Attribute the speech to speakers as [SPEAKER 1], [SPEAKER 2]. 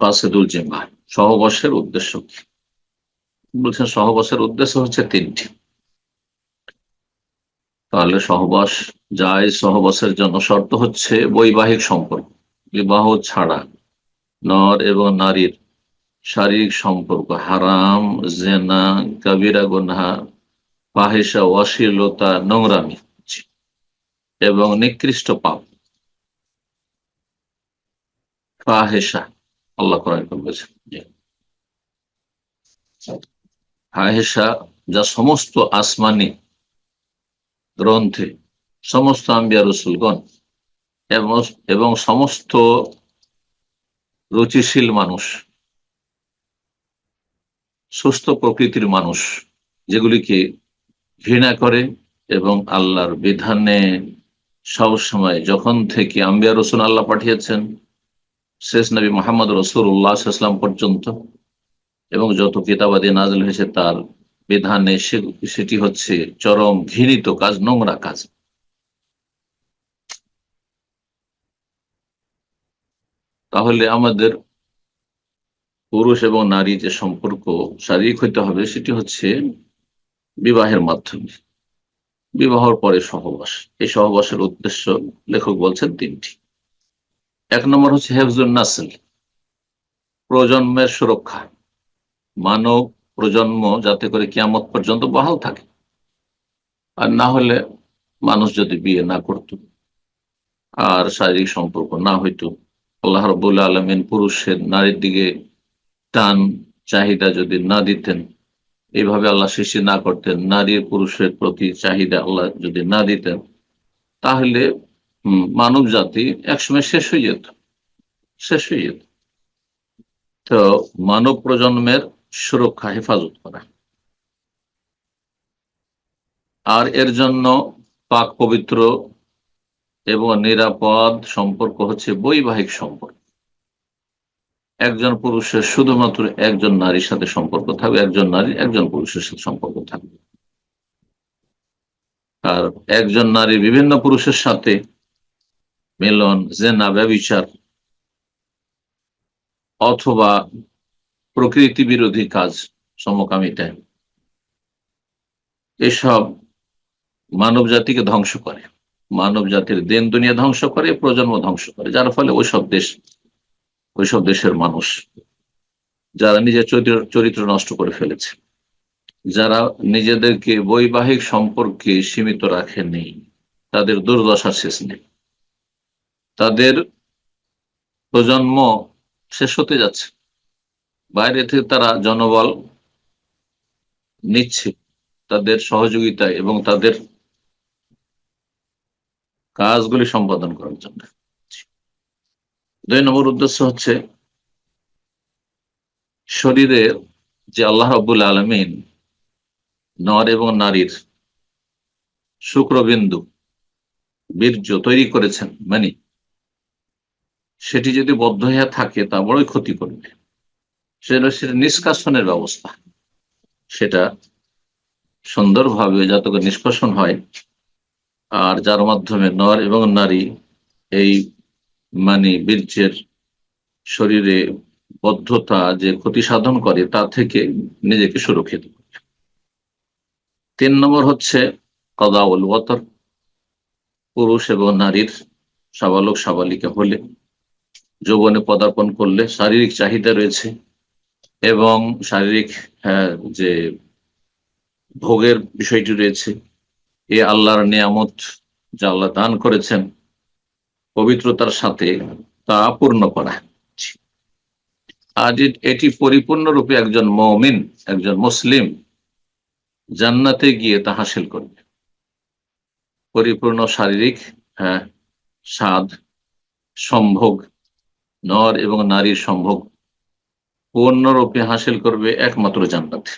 [SPEAKER 1] কাসেদুল জিম্মা সহবাসের উদ্দেশ্য কি? বলছেন সহবাসের উদ্দেশ্য হচ্ছে তিনটি। তাহলে সহবাস যায় সহবাসের জন্য শর্ত হচ্ছে বৈবাহিক সম্পর্ক, বিবাহ ছাড়া নর এবং নারীর শারীরিক সম্পর্ক, হারাম, জেনা, কবিরা গুনহা পাহেসা অশ্লীলতা, নোংরামি এবং নিকৃষ্ট পাপ। ফাহেসা আল্লাহ কোরআন বলেছেন যা সমস্ত আসমানি গ্রন্থে, সমস্ত আম্বিয়া রসুলগণ এবং সমস্ত রুচিশীল মানুষ, সুস্থ প্রকৃতির মানুষ, যেগুলিকে ঘৃণা করে এবং আল্লাহর বিধানে সবসময়, যখন থেকে আম্বিয়া রসুল আল্লাহ পাঠিয়েছেন শেষ নবী মোহাম্মদ রসুল্লাহাম পর্যন্ত। এবং যত কিতাবাদি নাজল হয়েছে তার বিধানে সেটি হচ্ছে চরম ঘৃণিত কাজ, নোংরা কাজ। তাহলে আমাদের পুরুষ এবং নারী যে সম্পর্ক শারীরিক হইতে হবে, সেটি হচ্ছে বিবাহের মাধ্যমে। বিবাহর পরে সহবাস। এই সহবাসের উদ্দেশ্য লেখক বলছেন তিনটি। এক নম্বর হচ্ছে হেফজুল নাসল প্রজন্মের সুরক্ষা। মানব প্রজন্ম যাতে করে কিয়ামত পর্যন্ত বহাল থাকে। আর না হলে মানুষ যদি বিয়ে না করত, আর শারীরিক সম্পর্ক না হইতো, আল্লাহ রবুল্লা আলমিন পুরুষের নারীর দিকে টান চাহিদা যদি না দিতেন এইভাবে আল্লাহ সৃষ্টি না করতেন নারীর পুরুষের প্রতি চাহিদা আল্লাহ যদি না দিতেন, তাহলে মানব জাতি একসময় শেষ হয়ে যেত, শেষ হয়ে যেত। তো মানব প্রজন্মের সুরক্ষা, হেফাজত করা। আর এর জন্য পাক পবিত্র এবং নিরাপদ সম্পর্ক হচ্ছে বৈবাহিক সম্পর্ক। একজন পুরুষের শুধুমাত্র একজন নারীর সাথে সম্পর্ক থাকবে, একজন নারী একজন পুরুষের সাথে সম্পর্ক থাকবে। আর একজন নারী বিভিন্ন পুরুষের সাথে মিলন জেনা ব্যবিচার অথবা প্রকৃতি বিরোধী কাজ সমকামিতা। এসব মানব জাতিকে ধ্বংস করে। মানব জাতির দেন দুনিয়া ধ্বংস করে, প্রজন্ম ধ্বংস করে। যার ফলে ওইসব দেশ, ওইসব দেশের মানুষ, যারা নিজের চরিত্র চরিত্র নষ্ট করে ফেলেছে, যারা নিজেদেরকে বৈবাহিক সম্পর্কে সীমিত রাখেনি তাদের দুর্দশা শেষ নেই। তাদের প্রজন্ম শেষ হতে যাচ্ছে। বাইরে থেকে তারা জনবল নিচ্ছে তাদের সহযোগিতায় এবং তাদের কাজগুলি সম্পাদন করার জন্য। দুই নম্বর উদ্দেশ্য হচ্ছে শরীরের যে আল্লাহ রবুল আলমিন নর এবং নারীর শুক্রবিন্দু বীর্য তৈরি করেছেন মানে সেটি যদি বদ্ধ হয়ে থাকে, তা বড়ই ক্ষতি করবে। সেটা সেটা নিষ্কাশনের ব্যবস্থা। সেটা সুন্দরভাবে যাতে নিষ্কাশন হয়, আর যার মাধ্যমে নর এবং নারী এই মানে বীর্যের শরীরে বদ্ধতা যে ক্ষতি সাধন করে, তা থেকে নিজেকে সুরক্ষিত করে তিন নম্বর হচ্ছে কদাউল ওয়াতর পুরুষ এবং নারীর সাবালক সাবালিকা হলে যৌবনে পদার্পণ করলে শারীরিক চাহিদা রয়েছে এবং শারীরিক যে ভোগের বিষয়টি রয়েছে, এ আল্লাহর নিয়ামত যা আল্লাহ দান করেছেন, পবিত্রতার সাথে তা পূর্ণ করা। আজ এটি পরিপূর্ণরূপে একজন মমিন, একজন মুসলিম জান্নাতে গিয়ে তা হাসিল করবে। পরিপূর্ণ শারীরিক হ্যাঁ স্বাদ, সম্ভোগ নর এবং নারীর সম্ভোগ পূর্ণরূপে হাসিল করবে একমাত্র জান্নাতে।